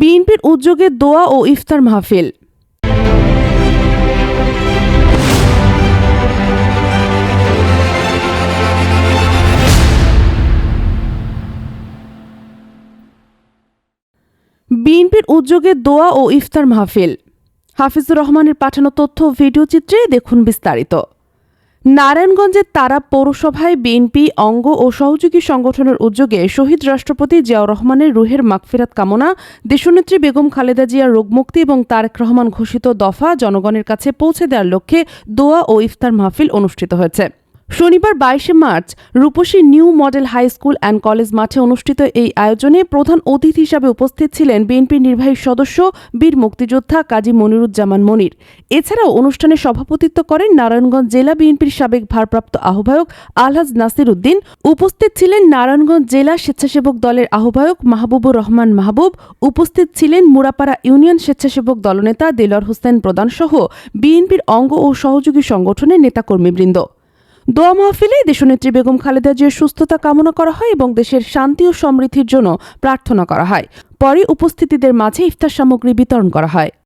বিএনপির উদ্যোগে দোয়া ও ইফতার মাহফিল। বিএনপির উদ্যোগে দোয়া ও ইফতার মাহফিল। হাফিজুর রহমানের পাঠানো তথ্য ভিডিও চিত্রে দেখুন বিস্তারিত। নারায়ণগঞ্জের তারা পৌরসভায় বিএনপি, অঙ্গ ও সহযোগী সংগঠনের উদ্যোগে শহীদ রাষ্ট্রপতি জিয়াউর রহমানের রুহের মাগফিরাত কামনা, দেশনেত্রী বেগম খালেদা জিয়ার রোগমুক্তি এবং তারেক রহমান ঘোষিত দফা জনগণের কাছে পৌঁছে দেওয়ার লক্ষ্যে দোয়া ও ইফতার মাহফিল অনুষ্ঠিত হয়েছে। শনিবার বাইশে March Rupshi new model high school and college মাঠে অনুষ্ঠিত এই আয়োজনে প্রধান অতিথি হিসাবে উপস্থিত ছিলেন বিএনপির নির্বাহী সদস্য, বীর মুক্তিযোদ্ধা কাজী মনিরুজ্জামান মনির। এছাড়াও অনুষ্ঠানে সভাপতিত্ব করেন নারায়ণগঞ্জ জেলা বিএনপির সাবেক ভারপ্রাপ্ত আহ্বায়ক আলহাজ নাসির উদ্দিন উপস্থিত ছিলেন নারায়ণগঞ্জ জেলা স্বেচ্ছাসেবক দলের আহ্বায়ক মাহবুবুর রহমান মাহবুব। উপস্থিত ছিলেন মুরাপাড়া ইউনিয়ন স্বেচ্ছাসেবক দলনেতা দেলর হোসেন প্রধান সহ বিএনপির অঙ্গ ও সহযোগী সংগঠনের নেতাকর্মীবৃন্দ। দোয়া মাহফিলে দেশনেত্রী বেগম খালেদা জিয়ার সুস্থতা কামনা করা হয় এবং দেশের শান্তি ও সমৃদ্ধির জন্য প্রার্থনা করা হয়। পরে উপস্থিতিদের মাঝে ইফতার সামগ্রী বিতরণ করা হয়।